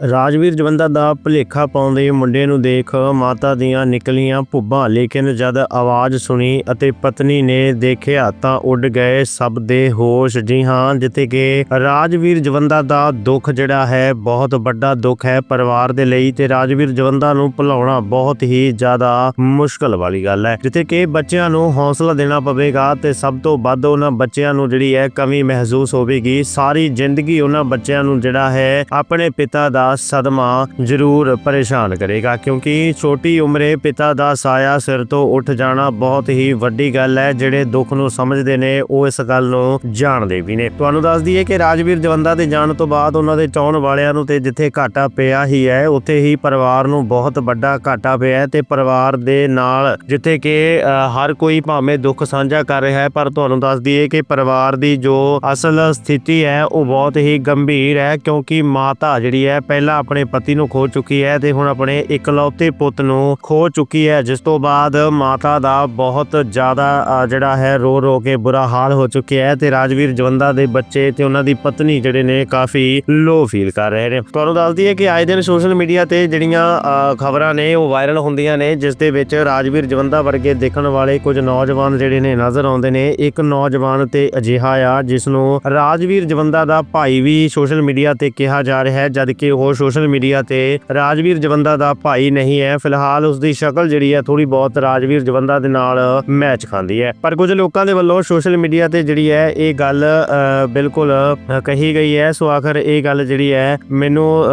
ਰਾਜਵੀਰ ਜਵੰਦਾ ਦਾ ਭੁਲੇਖਾ ਪਾਉਂਦੇ ਮੁੰਡੇ ਨੂੰ ਦੇਖ ਮਾਤਾ ਦੀਆਂ ਨਿਕਲੀਆਂ ਭੁੱਬਾਂ, ਲੇਕਿਨ ਜਦ ਆਵਾਜ਼ ਸੁਣੀ ਅਤੇ ਪਤਨੀ ਨੇ ਦੇਖਿਆ ਤਾਂ ਉੱਡ ਗਏ ਸਭ ਦੇ ਹੋਸ਼। ਜੀ ਹਾਂ, ਜਿੱਥੇ ਕਿ ਰਾਜਵੀਰ ਜਵੰਦਾ ਦਾ ਦੁੱਖ ਜਿਹੜਾ ਹੈ, ਬਹੁਤ ਵੱਡਾ ਦੁੱਖ ਹੈ ਪਰਿਵਾਰ ਦੇ ਲਈ ਤੇ ਰਾਜਵੀਰ ਜਵੰਦਾ ਨੂੰ ਭੁਲਾਉਣਾ ਬਹੁਤ ਹੀ ਜ਼ਿਆਦਾ ਮੁਸ਼ਕਲ ਵਾਲੀ ਗੱਲ ਹੈ। ਜਿੱਥੇ ਕਿ ਬੱਚਿਆਂ ਨੂੰ ਹੌਸਲਾ ਦੇਣਾ ਪਵੇਗਾ ਤੇ ਸਭ ਤੋਂ ਵੱਧ ਉਹਨਾਂ ਬੱਚਿਆਂ ਨੂੰ ਜਿਹੜੀ ਹੈ ਕਮੀ ਮਹਿਸੂਸ ਹੋਵੇਗੀ। ਸਾਰੀ ਜ਼ਿੰਦਗੀ ਉਹਨਾਂ ਬੱਚਿਆਂ ਨੂੰ ਜਿਹੜਾ ਹੈ, ਆਪਣੇ ਪਿਤਾ ਦਾ ਸਦਮਾ ਜ਼ਰੂਰ ਪਰੇਸ਼ਾਨ ਕਰੇਗਾ, ਕਿਉਂਕਿ ਛੋਟੀ ਉਮਰੇ ਪਿਤਾ ਦਾ ਸਾਇਆ ਸਿਰ ਤੋਂ ਉੱਠ ਜਾਣਾ ਬਹੁਤ ਹੀ ਵੱਡੀ ਗੱਲ ਹੈ, ਜਿਹੜੇ ਦੁੱਖ ਨੂੰ ਸਮਝਦੇ ਨੇ, ਉਹ ਇਸ ਗੱਲ ਨੂੰ ਜਾਣਦੇ ਵੀ ਨੇ। ਤੁਹਾਨੂੰ ਦੱਸ ਦਈਏ ਕਿ ਰਾਜਵੀਰ ਜਵੰਦਾ ਦੇ ਜਾਣ ਤੋਂ ਬਾਅਦ ਉਹਨਾਂ ਦੇ ਚਾਹਣ ਵਾਲਿਆਂ ਨੂੰ ਤੇ ਜਿੱਥੇ ਘਾਟਾ ਪਿਆ ਹੀ ਹੈ, ਉੱਥੇ ਹੀ ਪਰਿਵਾਰ ਨੂੰ ਬਹੁਤ ਵੱਡਾ ਘਾਟਾ ਪਿਆ ਤੇ ਪਰਿਵਾਰ ਦੇ ਨਾਲ ਜਿੱਥੇ ਕਿ ਹਰ ਕੋਈ ਭਾਵੇਂ ਦੁੱਖ ਸਾਂਝਾ ਕਰ ਰਿਹਾ ਹੈ, ਪਰ ਤੁਹਾਨੂੰ ਦੱਸ ਦਈਏ ਕਿ ਪਰਿਵਾਰ ਦੀ ਜੋ ਅਸਲ ਸਥਿਤੀ ਹੈ, ਉਹ ਬਹੁਤ ਹੀ ਗੰਭੀਰ ਹੈ, ਕਿਉਂਕਿ ਮਾਤਾ ਜਿਹੜੀ ਹੈ ਪਹਿਲਾਂ ਆਪਣੇ ਪਤੀ ਨੂੰ ਖੋ ਚੁੱਕੀ ਹੈ ਤੇ ਹੁਣ ਆਪਣੇ ਇਕਲੌਤੇ ਪੁੱਤ ਨੂੰ ਖੋ ਚੁੱਕੀ ਹੈ, ਜਿਸ ਤੋਂ ਬਾਅਦ ਮਾਤਾ ਦਾ ਬਹੁਤ ਜ਼ਿਆਦਾ ਜਿਹੜਾ ਹੈ, ਰੋ ਰੋ ਕੇ ਬੁਰਾ ਹਾਲ ਹੋ ਚੁੱਕਿਆ ਹੈ ਤੇ ਰਾਜਵੀਰ ਜਵੰਦਾ ਦੇ ਬੱਚੇ ਤੇ ਉਹਨਾਂ ਦੀ ਪਤਨੀ ਜਿਹੜੇ ਨੇ ਕਾਫੀ ਲੋ ਫੀਲ ਕਰ ਰਹੇ ਨੇ। ਤੁਹਾਨੂੰ ਦੱਸ ਦਈਏ ਕਿ ਆਏ ਦਿਨ ਸੋਸ਼ਲ ਮੀਡੀਆ ਤੇ ਜਿਹੜੀਆਂ ਖਬਰਾਂ ਨੇ ਉਹ ਵਾਇਰਲ ਹੁੰਦੀਆਂ ਨੇ, ਜਿਸ ਦੇ ਵਿੱਚ ਰਾਜਵੀਰ ਜਵੰਦਾ ਵਰਗੇ ਦੇਖਣ ਵਾਲੇ ਕੁਝ ਨੌਜਵਾਨ ਜਿਹੜੇ ਨੇ ਨਜ਼ਰ ਆਉਂਦੇ ਨੇ। ਇੱਕ ਨੌਜਵਾਨ ਤੇ ਅਜਿਹਾ ਆ ਜਿਸ ਨੂੰ ਰਾਜਵੀਰ ਜਵੰਦਾ ਦਾ ਭਾਈ ਵੀ ਸੋਸ਼ਲ ਮੀਡੀਆ ਤੇ ਕਿਹਾ ਜਾ ਰਿਹਾ ਹੈ ਜਦ ਕਿ ਉਹ ਸੋਸ਼ਲ ਮੀਡੀਆ ਤੇ ਰਾਜਵੀਰ ਜਵੰਦਾ ਦਾ ਭਾਈ ਨਹੀਂ ਹੈ। ਫਿਲਹਾਲ ਉਸ ਦੀ ਸ਼ਕਲ ਜਿਹੜੀ ਹੈ ਥੋੜੀ ਬਹੁਤ ਰਾਜਵੀਰ ਜਵੰਦਾ ਦੇ ਨਾਲ ਮੈਚ ਖਾਂਦੀ ਹੈ। ਪਰ ਕੁਝ ਲੋਕਾਂ ਦੇ ਵੱਲੋਂ ਸੋਸ਼ਲ ਮੀਡੀਆ ਤੇ ਜਿਹੜੀ ਹੈ, ਇਹ ਗੱਲ ਬਿਲਕੁਲ ਕਹੀ ਗਈ ਹੈ। ਸੋ ਆਖਰ ਇਹ ਗੱਲ ਜਿਹੜੀ ਹੈ, ਮੈਨੂੰ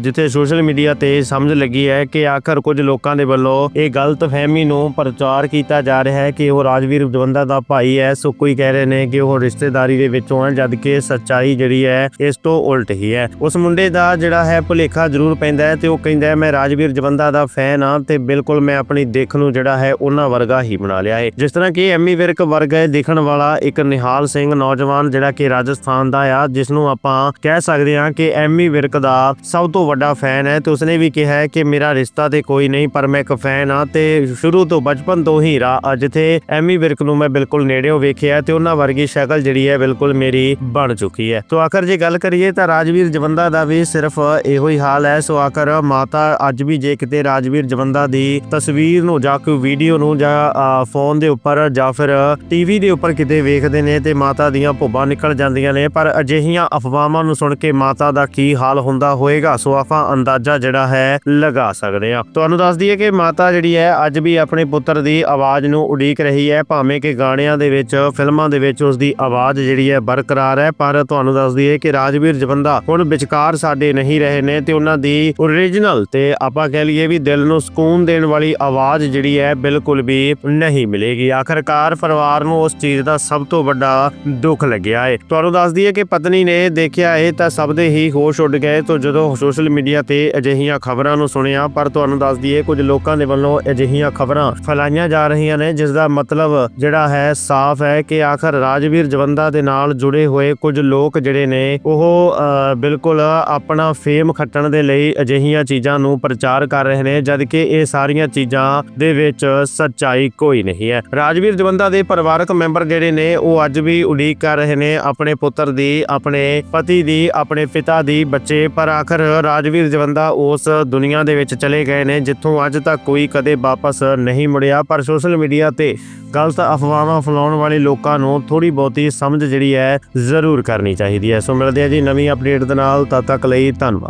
ਜਿੱਥੇ ਸੋਸ਼ਲ ਮੀਡੀਆ ਤੇ ਸਮਝ ਲੱਗੀ ਹੈ ਕਿ ਆਖਰ ਕੁਝ ਲੋਕਾਂ ਦੇ ਵੱਲੋਂ ਇਹ ਗਲਤ ਫਹਿਮੀ ਨੂੰ ਪ੍ਰਚਾਰ ਕੀਤਾ ਜਾ ਰਿਹਾ ਹੈ ਕਿ ਉਹ ਰਾਜਵੀਰ ਜਵੰਦਾ ਦਾ ਭਾਈ ਹੈ। ਸੋ ਕੋਈ ਕਹਿ ਰਹੇ ਨੇ ਕਿ ਉਹ ਰਿਸ਼ਤੇਦਾਰੀ ਦੇ ਵਿੱਚੋਂ ਹੈ ਜਦ ਕਿ ਸੱਚਾਈ ਜਿਹੜੀ ਹੈ, ਇਸ ਤੋਂ ਉਲਟ ਹੀ ਹੈ। ਉਸ ਮੁੰਡੇ ਦਾ ਜਿਹੜਾ ਹੈ ਭੁਲੇਖਾ ਜ਼ਰੂਰ ਪੈਂਦਾ ਹੈ ਤੇ ਉਹ ਕਹਿੰਦਾ ਹੈ ਮੈਂ ਰਾਜਵੀਰ ਜਵੰਦਾ ਦਾ ਫੈਨ ਹਾਂ ਤੇ ਬਿਲਕੁਲ ਮੈਂ ਆਪਣੀ ਦੇਖ ਨੂੰ ਜਿਹੜਾ ਹੈ ਉਹਨਾਂ ਵਰਗਾ ਹੀ ਬਣਾ ਲਿਆ ਹੈ। ਜਿਸ ਤਰ੍ਹਾਂ ਕਿ ਐਮੀ ਵਿਰਕ ਵਰਗਾ ਦੇਖਣ ਵਾਲਾ ਇੱਕ ਨਿਹਾਲ ਸਿੰਘ ਨੌਜਵਾਨ ਜਿਹੜਾ ਕਿ ਰਾਜਸਥਾਨ ਦਾ ਆ ਜਿਸ ਨੂੰ ਆਪਾਂ ਕਹਿ ਸਕਦੇ ਹਾਂ ਕਿ ਐਮੀ ਵਿਰਕ ਦਾ ਸਭ ਤੋਂ ਵੱਡਾ ਫੈਨ ਹੈ ਤੇ ਉਸਨੇ ਵੀ ਕਿਹਾ ਹੈ ਕਿ ਮੇਰਾ ਰਿਸ਼ਤਾ ਤੇ ਕੋਈ ਨਹੀਂ ਪਰ ਮੈਂ ਇੱਕ ਫੈਨ ਹਾਂ ਤੇ ਸ਼ੁਰੂ ਤੋਂ ਬਚਪਨ ਤੋਂ ਹੀ ਰਾ- ਅ, ਜਿੱਥੇ ਐਮੀ ਵਿਰਕ ਨੂੰ ਮੈਂ ਬਿਲਕੁਲ ਨੇੜਿਓਂ ਵੇਖਿਆ ਤੇ ਉਹਨਾਂ ਵਰਗੀ ਸ਼ਕਲ ਜਿਹੜੀ ਹੈ ਬਿਲਕੁਲ ਮੇਰੀ ਬਣ ਚੁੱਕੀ ਹੈ। ਤੋਂ ਆਖਰ ਜੇ ਗੱਲ ਕਰੀਏ ਤਾਂ ਰਾਜਵੀਰ ਜਵੰਦਾ ਦਾ ਵੀ ਸਿਰਫ ਇਹੋ ਹੀ ਹਾਲ ਹੈ। ਸੋ ਆਖਰ ਮਾਤਾ ਅੱਜ ਵੀ ਜੇ ਕਿਤੇ ਰਾਜਵੀਰ ਜਵੰਦਾ ਦੀ ਤਸਵੀਰ ਨੂੰ ਜਾਂ ਕੋਈ ਵੀਡੀਓ ਨੂੰ ਜਾਂ ਫੋਨ ਦੇ ਉੱਪਰ ਜਾਂ ਫਿਰ ਟੀਵੀ ਦੇ ਉੱਪਰ ਕਿਤੇ ਵੇਖਦੇ ਨੇ ਤੇ ਮਾਤਾ ਦੀਆਂ ਭੁੱਬਾਂ ਨਿਕਲ ਜਾਂਦੀਆਂ ਨੇ। ਪਰ ਅਜਿਹੀਆਂ ਅਫਵਾਹਾਂ ਨੂੰ ਸੁਣ ਕੇ ਮਾਤਾ ਦਾ ਕੀ ਹਾਲ ਹੁੰਦਾ ਹੋਏਗਾ, ਸੋ ਆਪਾਂ ਅੰਦਾਜ਼ਾ ਜਿਹੜਾ ਹੈ ਲਗਾ ਸਕਦੇ ਆ ਤੁਹਾਨੂੰ ਦੱਸ ਦਈਏ ਕਿ ਮਾਤਾ ਜਿਹੜੀ ਹੈ, ਅੱਜ ਵੀ ਆਪਣੇ ਪੁੱਤਰ ਦੀ ਆਵਾਜ਼ ਨੂੰ ਉਡੀਕ ਰਹੀ ਹੈ। ਭਾਵੇਂ ਕਿ ਗਾਣਿਆਂ ਦੇ ਵਿੱਚ, ਫਿਲਮਾਂ ਦੇ ਵਿੱਚ ਉਸ ਦੀ ਆਵਾਜ਼ ਜਿਹੜੀ ਹੈ ਬਰਕਰਾਰ ਹੈ, ਪਰ ਤੁਹਾਨੂੰ ਦੱਸ ਦਈਏ ਕਿ ਰਾਜਵੀਰ ਜਵੰਦਾ ਹੁਣ ਵਿਚਕਾਰ ਸਾਡੇ ਨਹੀਂ ਰਹੇ। ਨੇ ਤੇ ਉਹਨਾਂ ਦੀ ਓਰੀਜਨਲ ਤੇ ਆਪਾਂ ਕਹਿ ਲਈਏ ਵੀ ਦਿਲ ਨੂੰ ਸਕੂਨ ਦੇਣ ਵਾਲੀ ਆਵਾਜ਼ ਜਿਹੜੀ ਹੈ ਬਿਲਕੁਲ ਵੀ ਨਹੀਂ ਮਿਲੇਗੀ। ਆਖਰਕਾਰ ਪਰਿਵਾਰ ਨੂੰ ਉਸ ਚੀਜ਼ ਦਾ ਸਭ ਤੋਂ ਵੱਡਾ ਦੁੱਖ ਲੱਗਿਆ ਹੈ ਤੁਹਾਨੂੰ ਦੱਸ ਦਈਏ ਕਿ ਪਤਨੀ ਨੇ ਦੇਖਿਆ ਇਹ ਤਾਂ ਸਭ ਦੇ ਹੀ ਹੋਸ਼ ਉੱਡ ਗਏ ਤੋਂ ਜਦੋਂ ਸੋਸ਼ਲ ਮੀਡੀਆ ਤੇ ਅਜਿਹੀਆਂ ਖਬਰਾਂ ਨੂੰ ਸੁਣਿਆ ਪਰ ਤੁਹਾਨੂੰ ਦੱਸ ਦਈਏ ਕੁਝ ਲੋਕਾਂ ਦੇ ਵੱਲੋਂ ਅਜਿਹੀਆਂ ਖਬਰਾਂ ਫੈਲਾਈਆਂ ਜਾ ਰਹੀਆਂ ਨੇ ਜਿਸ ਦਾ ਮਤਲਬ ਜਿਹੜਾ ਹੈ ਸਾਫ਼ ਹੈ ਕਿ ਆਖਰ ਰਾਜਵੀਰ ਜਵੰਦਾ ਦੇ ਨਾਲ ਜੁੜੇ ਹੋਏ ਕੁਝ ਲੋਕ ਜਿਹੜੇ ਨੇ ਉਹ ਅ, ਬਿਲਕੁਲ ਆਪਣਾ ਫੇਸ ਫੇਮ ਖੱਟਣ ਦੇ ਲਈ ਅਜਿਹੀਆਂ ਚੀਜ਼ਾਂ ਨੂੰ ਪ੍ਰਚਾਰ ਕਰ ਰਹੇ ਨੇ ਜਦ ਕਿ ਇਹ ਸਾਰੀਆਂ ਚੀਜ਼ਾਂ ਦੇ ਵਿੱਚ ਸੱਚਾਈ ਕੋਈ ਨਹੀਂ ਹੈ। ਰਾਜਵੀਰ ਜਵੰਦਾ ਦੇ ਪਰਿਵਾਰਕ ਮੈਂਬਰ ਜਿਹੜੇ ਨੇ, ਉਹ ਅੱਜ ਵੀ ਉਡੀਕ ਕਰ ਰਹੇ ਨੇ ਆਪਣੇ ਪੁੱਤਰ ਦੀ, ਆਪਣੇ ਪਤੀ ਦੀ, ਆਪਣੇ ਪਿਤਾ ਦੀ, ਬੱਚੇ। ਪਰ ਆਖਰ ਰਾਜਵੀਰ ਜਵੰਦਾ ਉਸ ਦੁਨੀਆ ਦੇ ਵਿੱਚ ਚਲੇ ਗਏ ਨੇ, ਜਿੱਥੋਂ ਅੱਜ ਤੱਕ ਕੋਈ ਕਦੇ ਵਾਪਸ ਨਹੀਂ ਮੁੜਿਆ। ਪਰ ਸੋਸ਼ਲ ਮੀਡੀਆ ਤੇ ਗਲਤ ਅਫਵਾਹਾਂ ਫੈਲਾਉਣ ਵਾਲੇ ਲੋਕਾਂ ਨੂੰ ਥੋੜੀ ਬਹੁਤੀ ਸਮਝ ਜਿਹੜੀ ਹੈ ਜ਼ਰੂਰ ਕਰਨੀ ਚਾਹੀਦੀ ਹੈ। ਸੋ ਮਿਲਦੇ ਆ ਜੀ ਨਵੀਂ ਅਪਡੇਟ ਦੇ ਨਾਲ, ਤਦ ਤੱਕ ਲਈ ਧੰਨਵਾਦ।